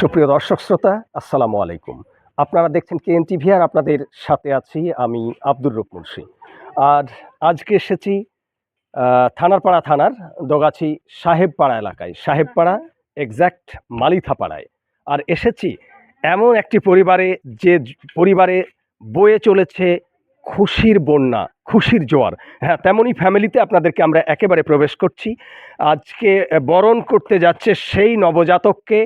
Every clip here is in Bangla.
সুপ্রিয় দর্শক শ্রোতা, আসসালামু আলাইকুম। আপনারা দেখছেন কে টিভি আর আপনাদের সাথে আছি আমি আব্দুর রূপ মুন্সি। আর আজকে এসেছি থানারপাড়া থানার দোগাছি সাহেবপাড়া এলাকায়। সাহেবপাড়া এক্স্যাক্ট মালিথাপাড়ায়। আর এসেছি এমন একটি পরিবারে যে পরিবারে বয়ে চলেছে খুশির বন্যা। খুশির জোয়ার। হ্যাঁ তেমনই ফ্যামিলিতে আপনাদেরকে আমরা একেবারে প্রবেশ করছি। আজকে বরণ করতে যাচ্ছে সেই নবজাতককে,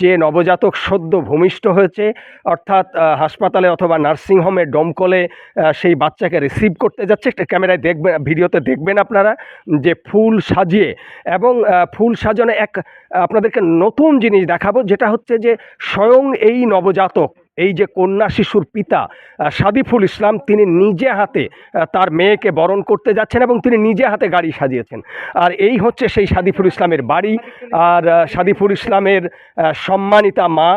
যে নবজাতক সদ্য ভূমিষ্ঠ হয়েছে, অর্থাৎ হাসপাতালে অথবা নার্সিংহোমে ডমকলে সেই বাচ্চাকে রিসিভ করতে যাচ্ছে। একটা ক্যামেরায় দেখবেন, ভিডিওতে দেখবেন আপনারা যে ফুল সাজিয়ে এবং ফুল সাজানো এক, আপনাদেরকে নতুন জিনিস দেখাবো, যেটা হচ্ছে যে স্বয়ং এই নবজাতক এই যে কন্যা শিশুর পিতা সাদিফুল ইসলাম, তিনি নিজে হাতে তার মেয়েকে বরণ করতে যাচ্ছেন এবং তিনি নিজে হাতে গাড়ি সাজিয়েছেন। আর এই হচ্ছে সেই সাদিফুল ইসলামের বাড়ি। আর সাদিফুল ইসলামের সম্মানিতা মা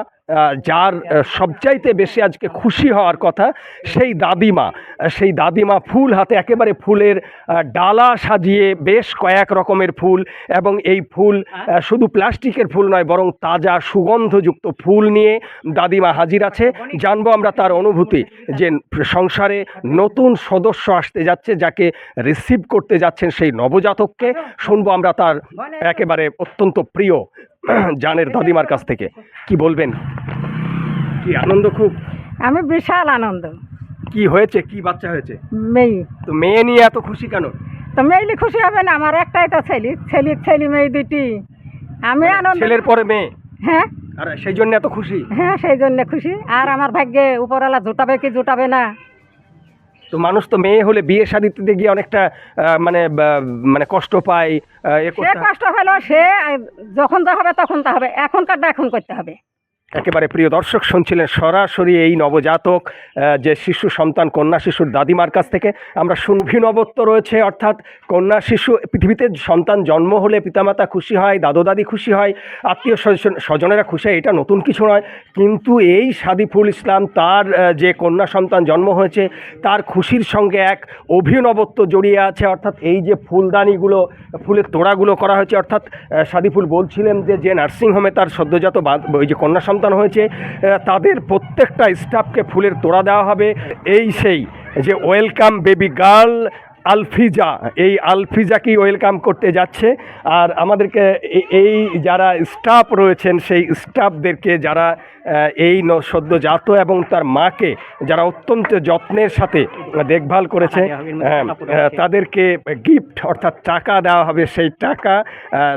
যার সবচাইতে বেশি আজকে খুশি হওয়ার কথা, সেই দাদিমা। সেই দাদিমা ফুল হাতে একেবারে ফুলের ডালা সাজিয়ে বেশ কয়েক রকমের ফুল এবং এই ফুল শুধু প্লাস্টিকের ফুল নয়, বরং তাজা সুগন্ধযুক্ত ফুল নিয়ে দাদিমা হাজির আছে। জানব আমরা তার অনুভূতি, যে সংসারে নতুন সদস্য আসতে যাচ্ছে, যাকে রিসিভ করতে যাচ্ছেন সেই নবজাতককে। শুনব আমরা তার একেবারে অত্যন্ত প্রিয় জানের দাদিমার কাছ থেকে। কি বলবেন? কি আনন্দ খুব? আমি বিশাল আনন্দ। কি হয়েছে? কি বাচ্চা হয়েছে? মেয়ে। তো মেয়ে নিয়ে এত খুশি কেন? তো মেয়েলি খুশি হবে না আমার একটাই তো ছেলে। ছেলে ছেলে মেয়ে দুটি। আমি আনন্দ ছেলের পরে মেয়ে? হ্যাঁ। আর সেই জন্য এত খুশি? হ্যাঁ সেই জন্য খুশি। আর আমার ভাগ্যে উপরওয়ালা জুটাবে কি জুটাবে না? তো মানুষ তো মেয়ে হলে বিয়ে শাদি দিতে গিয়ে অনেকটা মানে মানে কষ্ট পায় সে। কষ্ট হলো সে যখন যা হবে তখন তা হবে এখনকারটা এখন করতে হবে একেবারে প্রিয় দর্শক শুনছিলেন সরাসরি এই নবজাতক যে শিশু সন্তান কন্যা শিশুর দাদিমার কাছ থেকে। আমরা সুভিনবত্ব রয়েছে, অর্থাৎ কন্যা শিশু পৃথিবীতে সন্তান জন্ম হলে পিতামাতা খুশি হয় দাদু দাদি খুশি হয়, আত্মীয় স্বজন, স্বজনেরা খুশি হয়, এটা নতুন কিছু নয়। কিন্তু এই সাদিফুল ইসলাম তার যে কন্যা সন্তান জন্ম হয়েছে, তার খুশির সঙ্গে এক অভিনবত্ব জড়িয়ে আছে। অর্থাৎ এই যে ফুলদানিগুলো, ফুলের তোড়াগুলো করা হয়েছে, অর্থাৎ সাদিফুল বলছিলেন যে যে নার্সিংহোমে তার সদ্যজাত ওই যে কন্যা সন্তান হয়েছে তাদের প্রত্যেকটা স্টাফকে ফুলের তোড়া দেওয়া হবে। এই সেই যে ওয়েলকাম বেবি গার্ল আলফিজা এই আলফিজাকেই ওয়েলকাম করতে যাচ্ছে? আর আমাদেরকে এই যারা স্টাফ রয়েছেন সেই স্টাফদেরকে যারা এই ন- সদ্যজাত এবং তার মাকে যারা অত্যন্ত যত্নের সাথে দেখভাল করেছে হ্যাঁ, তাদেরকে গিফট অর্থাৎ টাকা দেওয়া হবে সেই টাকা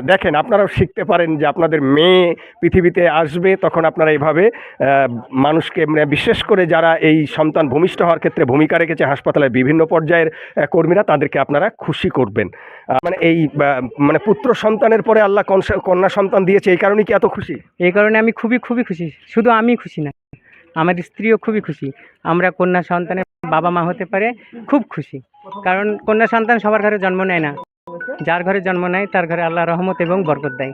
দেখেন আপনারাও শিখতে পারেন যে আপনাদের মেয়ে পৃথিবীতে আসবে তখন আপনারা এইভাবে মানুষকে মানে বিশেষ করে যারা এই সন্তান ভূমিষ্ঠ হওয়ার ক্ষেত্রে ভূমিকা রেখেছে হাসপাতালের বিভিন্ন পর্যায়ের কর্মীরা তাদেরকে আপনারা খুশি করবেন। মানে এই মানে পুত্র সন্তানের পরে আল্লাহ কন্যা সন্তান দিয়েছে, এই কারণে কি এত খুশি? এই কারণে আমি খুবই খুবই খুশি। শুধু আমি খুশি না, আমার স্ত্রীও খুবই খুশি। আমরা কন্যা সন্তানের বাবা মা হতে পারে খুব খুশি। কারণ কন্যা সন্তান সবার ঘরে জন্ম নেয় না। যার ঘরে জন্ম নেয়, তার ঘরে আল্লাহ রহমত এবং বরকত দেয়।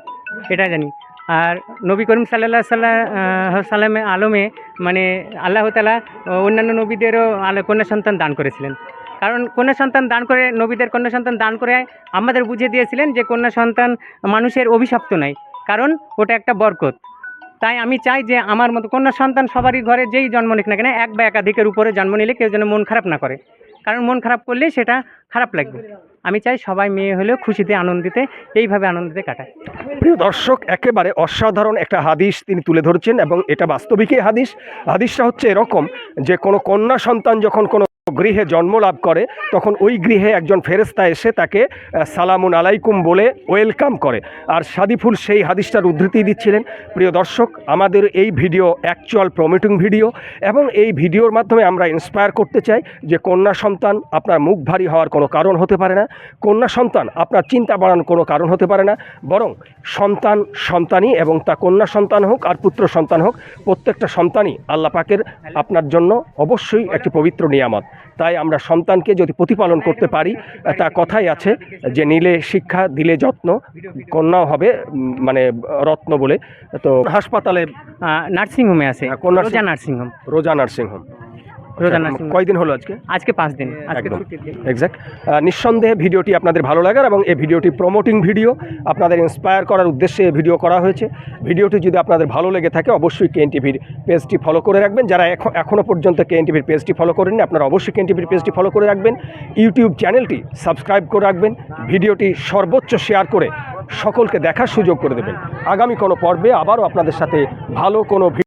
এটা জানি। আর নবী করিম সাল্লাহ সাল্লাহ সাল্লামে আলমে মানে আল্লাহ তালা অন্যান্য নবীদেরও কন্যা সন্তান দান করেছিলেন। কারণ কন্যা সন্তান দান করে, নবীদের কন্যা সন্তান দান করে আমাদের বুঝিয়ে দিয়েছিলেন যে কন্যা সন্তান মানুষের অভিশপ্ত নয়, কারণ ওটা একটা বরকত। তাই আমি চাই যে আমার মতো কন্যা সন্তান সবারই ঘরে যেই জন্ম নিক না কেন, এক বা একাধিকের উপরে জন্ম নিলে কেউ যেন মন খারাপ না করে। কারণ মন খারাপ করলে সেটা খারাপ লাগবে। আমি চাই সবাই মেয়ে হলেও খুশিতে, আনন্দিতে, এইভাবে আনন্দিতে কাটায়। প্রিয় দর্শক, একেবারে অসাধারণ একটা হাদিস তিনি তুলে ধরছেন এবং এটা বাস্তবিকই হাদিস। হাদিসটা হচ্ছে এরকম যে কোনো কন্যা সন্তান যখন কোনো গৃহে জন্ম লাভ করে, তখন ওই গৃহে একজন ফেরেস্তা এসে তাকে সালামুন আলাইকুম বলে ওয়েলকাম করে। আর সাদিফুল সেই হাদিসটার উদ্ধৃতি দিচ্ছিলেন, প্রিয় দর্শক, আমাদের এই ভিডিও অ্যাকচুয়াল প্রমিটিং ভিডিও এবং এই ভিডিওর মাধ্যমে আমরা ইন্সপায়ার করতে চাই যে কন্যা সন্তান আপনার মুখ ভারী হওয়ার কোনো কারণ হতে পারে না, কন্যা সন্তান আপনার চিন্তা বাড়ানোর কোনো কারণ হতে পারে না, বরং সন্তান সন্তানই এবং তা কন্যা সন্তান হোক আর পুত্র সন্তান হোক, প্রত্যেকটা সন্তানই আল্লাহ পাকের আপনার জন্য অবশ্যই একটি পবিত্র নিয়ামত। তাই আমরা সন্তানকে যদি প্রতিপালন করতে পারি তা কথাই আছে যে নিলে শিক্ষা দিলে যত্ন কন্যাও হবে মানে রত্ন বলে। তো হাসপাতালে নার্সিংহোমে আছে কন্যা রোজা নার্সিংহোম। রোজা নার্সিংহোম। রোজা নার্সিং কয়দিন হলো আজকে? আজকে পাঁচ দিন একদম। এক্স্যাক্ট নিঃসন্দেহে ভিডিওটি আপনাদের ভালো লাগার এবং এই ভিডিওটি প্রমোটিং ভিডিও আপনাদের ইন্সপায়ার করার উদ্দেশ্যে এই ভিডিও করা হয়েছে। ভিডিওটি যদি আপনাদের ভালো লেগে থাকে অবশ্যই কেএন টিভির পেজটি ফলো করে রাখবেন। যারা এখন এখনও পর্যন্ত কেএন টিভির পেজটি ফলো করেননি আপনারা অবশ্যই কেএন টিভির পেজটি ফলো করে রাখবেন। ইউটিউব চ্যানেলটি সাবস্ক্রাইব করে রাখবেন। ভিডিওটি সর্বোচ্চ শেয়ার করে সকলকে দেখার সুযোগ করে দেবেন। আগামী কোনো পর্বে আবারও আপনাদের সাথে ভালো কোনো